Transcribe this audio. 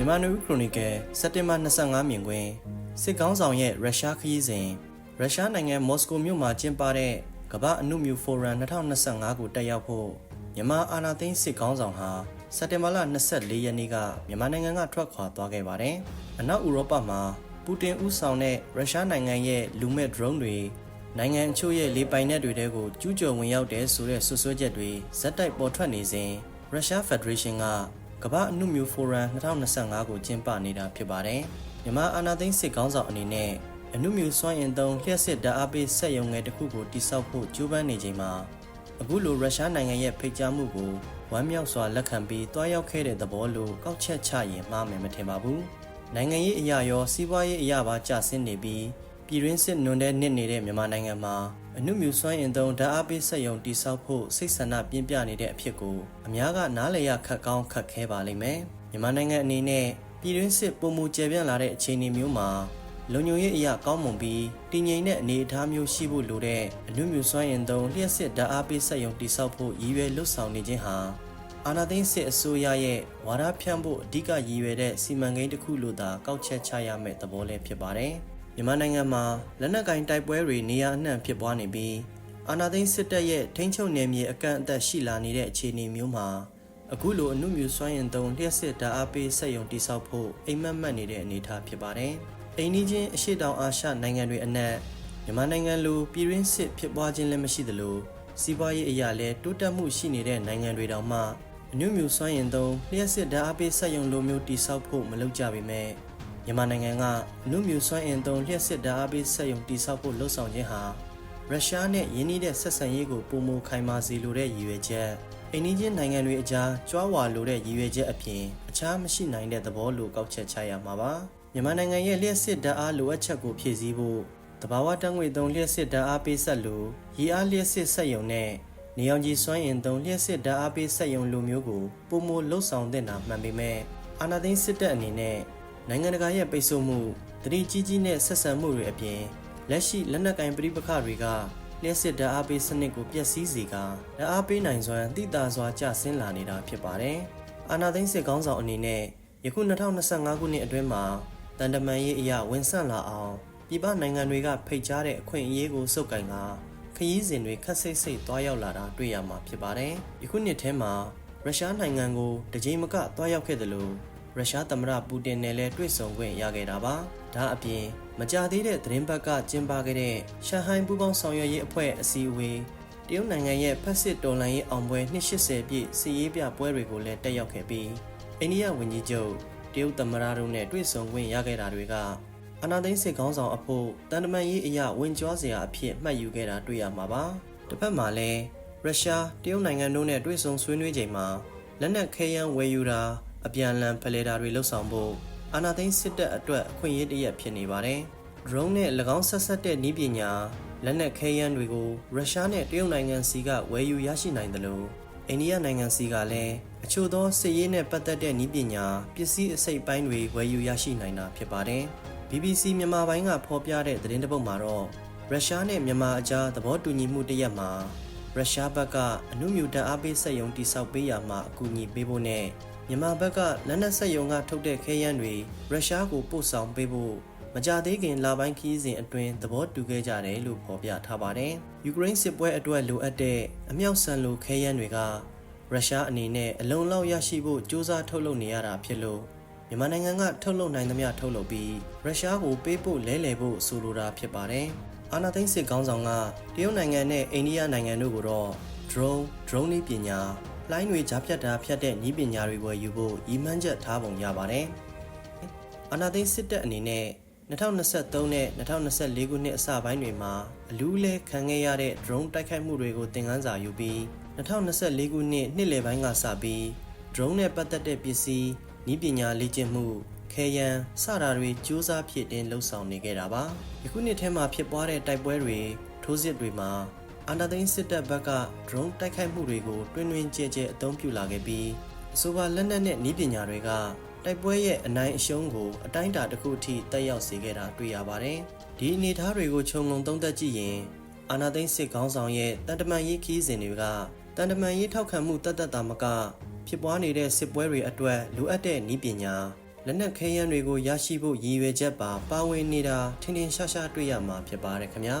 မြန်မာနယူးခရိုနီကယ်စက်တင်ဘာ25မြင်ကွင်းစစ်ကောင်းဆောင်ရဲ့ရုရှားခရီးစဉ်ရုရှားနိုင်ငံမော်စကိုမြို့မှာကျင်းပတဲ့ကမ္ဘာအနုမြူဖိုရမ်2025ကိုတက်ရောက်ဖို့မြန်မာအာဏာသိမ်းစစ်ကောင်းဆောင်ဟာစက်တင်ဘာလ24ရက်နေ့ကမြန်မာနိုင်ငံကထွက်ခွာသွားခဲ့ပါတယ်။အနောက်ဥရောပမှာပူတင်ဦးဆောင်တဲ့ရုရှားနိုင်ငံရဲ့လူမဲ့ drone တွေနိုင်ငံအချို့ရဲ့လေပိုင်နက်တွေတဲကိုကျူးကျော်ဝင်ရောက်တဲ့ဆိုတဲ့ဆွဆွဲချက်တွေဇက်တိုက်ပေါ်ထွက်နေစဉ်ရုရှားဖက်ဒရေးရှင်းက ကမ္ဘာအနုမြူဖိုရမ်2025ကိုကျင်းပနေတာဖြစ်ပါတယ်။မြန်မာအာဏာသိမ်းစစ်ကောင်းဆောင်အနေနဲ့အနုမြူစွမ်းအင်သုံးလျှက်စစ်ဓာတ်အားပေးစက်ရုံငယ်တစ်ခုကိုတိစောက်ဖို့ကြိုးပမ်းနေချိန်မှာအခုလိုရုရှားနိုင်ငံရဲ့ဖိတ်ကြားမှုကိုဝမ်းမြောက်စွာလက်ခံပြီးတွားရောက်ခဲ့တဲ့သဘောလို့ကောက်ချက်ချရင်မှားမယ်မထင်ပါဘူး။နိုင်ငံရေးအရာရောစီးပွားရေးအရာပါကျဆင်းနေပြီး ပြည်တွင်းစစ်နွန်တဲ့နစ်နေတဲ့မြန်မာနိုင်ငံမှာအနုမြူစွမ်းအင်သုံးဓာတ်အားပေးစက်ရုံတိစောက်ဖို့စိတ်ဆန္ဒပြင်းပြနေတဲ့အဖြစ်ကိုအများကနားလည်ရခက်ကောင်းခက်ခဲပါလိမ့်မယ်။မြန်မာနိုင်ငံအနေနဲ့ပြည်တွင်းစစ်ပုံမူကျပြန့်လာတဲ့အခြေအနေမျိုးမှာလုံခြုံရေးအရာကောင်းမွန်ပြီးတည်ငြိမ်တဲ့အနေအထားမျိုးရှိဖို့လိုတဲ့အနုမြူစွမ်းအင်သုံးလျှက်စစ်ဓာတ်အားပေးစက်ရုံတိစောက်ဖို့ရည်ရွယ်လှုပ်ဆောင်နေခြင်းဟာအာနာသိန်းစစ်အစိုးရရဲ့ဝါဒဖြန့်ဖို့အဓိကရည်ရွယ်တဲ့စီမံကိန်းတစ်ခုလို့သာကောက်ချက်ချရမယ့်သဘောလည်းဖြစ်ပါတယ်။ မြန်မာနိုင်ငံမှာလက်နက်ကင်တိုက်ပွဲတွေနေရာအနှံ့ဖြစ်ပွားနေပြီးအာနာသိန်းစစ်တပ်ရဲ့ထိန်းချုပ်နယ်မြေအကန့်အသတ်ရှိလာနေတဲ့အခြေအနေမျိုးမှာအခုလိုအနုမြူစွမ်းအင်သုံးလျှက်စစ်ဓာတ်အားပေးစက်ရုံတိစောက်ဖို့အိမ်မက်မက်နေတဲ့အနေအထားဖြစ်ပါတယ်။အိမ်နီးချင်းအရှေ့တောင်အာရှနိုင်ငံတွေအနက်မြန်မာနိုင်ငံလိုပြည်တွင်းစစ်ဖြစ်ပွားခြင်းလည်းမရှိသလိုစီးပွားရေးအရာလည်းတိုးတက်မှုရှိနေတဲ့နိုင်ငံတွေတောင်မှအနုမြူစွမ်းအင်သုံးလျှက်စစ်ဓာတ်အားပေးစက်ရုံလိုမျိုးတိစောက်ဖို့မလုပ်ကြပေမဲ့ မြန်မာနိုင်ငံကအနုမြူစွမ်းအင်သုံးလျှက်စစ်ဓာတ်အားပေးစက်ရုံတိစောက်ဖို့လှုံ့ဆော်ခြင်းဟာရုရှားနဲ့ယင်းနှီးတဲ့ဆက်ဆံရေးကိုပုံမခိုင်မာစေလိုတဲ့ရည်ရွယ်ချက်အိန္ဒိယနိုင်ငံတွေအကြားကြွားဝါလိုတဲ့ရည်ရွယ်ချက်အပြင်အခြားမရှိနိုင်တဲ့သဘောလိုကောက်ချက်ချရမှာပါမြန်မာနိုင်ငံရဲ့လျှက်စစ်ဓာတ်အားလိုအပ်ချက်ကိုဖြည့်ဆည်းဖို့တဘာဝတန်းငွေသုံးလျှက်စစ်ဓာတ်အားပေးဆက်လိုရေအားလျှက်စစ်ဆက်ယုံနဲ့နေအောင်ကြီးစွမ်းရင်သုံးလျှက်စစ်ဓာတ်အားပေးဆက်ယုံလိုမျိုးကိုပုံမလှုပ်ဆောင်တဲ့တာမှန်ပေမဲ့အာဏာသိမ်းစစ်တပ်အနေနဲ့ နိုင်ငံတကာရဲ့ပိတ်ဆို့မှုတတိကြီးကြီးနဲ့ဆက်ဆံမှုတွေအပြင်လက်ရှိလက်နက်ကင်ပဋိပက္ခတွေကလျှက်စစ်ဓာတ်အားပေးစနစ်ကိုပျက်စီးစေကဓာတ်အားပေးနိုင်စွမ်းတိတာစွာကျဆင်းလာနေတာဖြစ်ပါတယ်။အာဏာသိမ်းစစ်ကောင်းဆောင်အနေနဲ့ယခု2025ခုနှစ်အတွင်းမှာတန်တမန်ရေးအရာဝန်ဆန့်လာအောင်ပြည်ပနိုင်ငံတွေကဖိတ်ကြားတဲ့အခွင့်အရေးကိုစုပ်ကိုင်လာခရီးစဉ်တွေခက်ဆိတ်ဆိတ်သွားရောက်လာတာတွေ့ရမှာဖြစ်ပါတယ်။ယခုနှစ်ထဲမှာရုရှားနိုင်ငံကိုတကြိမ်မကသွားရောက်ခဲ့တယ်လို့ ရုရှားသမ္မတပူတင်နဲ့လည်းတွေ့ဆုံခွင့်ရခဲ့တာပါ။ဒါအပြင်မကြသေးတဲ့သတင်းဘက်ကကျင်းပခဲ့တဲ့ရှန်ဟိုင်းပူးပေါင်းဆောင်ရွက်ရေးအဖွဲ့အစည်းအဝေးတရုတ်နိုင်ငံရဲ့ဖက်စစ်တော်လှန်ရေးအောင်ပွဲ280ပြည့်စီရေးပြပွဲတွေကိုလည်းတက်ရောက်ခဲ့ပြီးအိန္ဒိယဝန်ကြီးချုပ်တရုတ်သမ္မတတို့နဲ့တွေ့ဆုံခွင့်ရခဲ့တာတွေကအာနာသိန်းစစ်ကောင်းဆောင်အဖို့တန်တမန်ရေးအရာဝင်ကြွားစရာအဖြစ်မှတ်ယူခဲ့တာတွေ့ရမှာပါတစ်ဖက်မှာလည်းရုရှားတရုတ်နိုင်ငံတို့နဲ့တွေ့ဆုံဆွေးနွေးချိန်မှာလက်နက်ခဲယမ်းဝယ်ယူတာ အပြန်အလှန်ဖလှယ်တာတွေလှုပ်ဆောင်ဖို့အာနာသိန်းစစ်တပ်အတွက်အခွင့်အရေးတရက်ဖြစ်နေပါတယ်။ drone နဲ့၎င်းဆက်ဆက်တဲ့နည်းပညာလက်နက်ခဲယမ်းတွေကိုရုရှားနဲ့တရုတ်နိုင်ငံစီကဝယ်ယူရရှိနိုင်တယ်လို့အိန္ဒိယနိုင်ငံစီကလည်းအချို့သောစစ်ရေးနဲ့ပတ်သက်တဲ့နည်းပညာပစ္စည်းအစိတ်ပိုင်းတွေဝယ်ယူရရှိနိုင်တာဖြစ်ပါတယ်။ BBC မြန်မာပိုင်းကဖော်ပြတဲ့သတင်းတစ်ပုဒ်မှာတော့ရုရှားနဲ့မြန်မာအကြားသဘောတူညီမှုတရက်မှာရုရှားဘက်ကအနုမြူဓာတ်အားပေးစက်ရုံတိစောက်ပေးရမှာအကူအညီပေးဖို့နဲ့ မြန်မာဘက်ကလက်နက်ဆက်ယုံကထုတ်တဲ့ခဲယမ်းတွေရုရှားကိုပို့ဆောင်ပေးဖို့မကြသေးခင်လပိုင်းခီးစဉ်အတွင်းသဘောတူခဲ့ကြတယ်လို့ဖော်ပြထားပါတယ်။ယူကရိန်းစစ်ပွဲအတွက်လိုအပ်တဲ့အမြောက်ဆန်လိုခဲယမ်းတွေကရုရှားအနေနဲ့အလုံလောက်ရရှိဖို့စ조사ထုတ်လုပ်နေရတာဖြစ်လို့မြန်မာနိုင်ငံကထုတ်လုပ်နိုင်သမျှထုတ်လုပ်ပြီးရုရှားကိုပေးဖို့လဲလှယ်ဖို့ဆိုလိုတာဖြစ်ပါတယ်။အာနာသိန်းစစ်ကောင်းဆောင်ကတရုတ်နိုင်ငံနဲ့အိန္ဒိယနိုင်ငံတို့ကိုတော့ drone drone နည်းပညာ လိုင်းတွေကြားဖြတ်တာဖြတ်တဲ့ဤပညာတွေဝယ်ယူဖို့ရည်မှန်းချက်ထားပုံရပါတယ်။အာနာသိန်းစစ်တပ်အနေနဲ့2023နဲ့2024ခုနှစ်အစပိုင်းတွေမှာအလူးလဲခံခဲ့ရတဲ့ drone တိုက်ခိုက်မှုတွေကိုသင်ခန်းစာယူပြီး2024ခုနှစ်နှစ်လယ်ပိုင်းကစပြီး drone နဲ့ပတ်သက်တဲ့ပစ္စည်းဤပညာလေ့ကျင့်မှုခဲယမ်းစတာတွေစူးစမ်းဖြစ်တင်လှုပ်ဆောင်နေခဲ့တာပါ။ယခုနှစ်ထဲမှာဖြစ်ပွားတဲ့တိုက်ပွဲတွေထိုးစစ်တွေမှာ အာဏာသိမ်းစစ်တပ်ဘက်က drone တိုက်ခိုက်မှုတွေကိုတွင်တွင်ကြဲကြဲအသုံးပြုလာခဲ့ပြီးအဆိုပါလက်နက်နဲ့နည်းပညာတွေကတိုက်ပွဲရဲ့အနိုင်အရှုံးကိုအတိုင်းအတာတစ်ခုအထိတက်ရောက်စေခဲ့တာတွေ့ရပါတယ်။ဒီအနေအထားတွေကိုခြုံငုံသုံးသပ်ကြည့်ရင်အာဏာသိမ်းစစ်ခေါင်းဆောင်ရဲ့တန်တမန်ရေးခီးစဉ်တွေကတန်တမန်ရေးထောက်ခံမှုတတ်တတ်တာမကဖြစ်ပွားနေတဲ့စစ်ပွဲတွေအတွက်လိုအပ်တဲ့နည်းပညာလလက်နက်ခဲယမ်းတွေကိုရရှိဖို့ရည်ရွယ်ချက်ပါပါဝင်နေတာထင်ထင်ရှားရှားတွေ့ရမှာဖြစ်ပါတယ်ခင်ဗျာ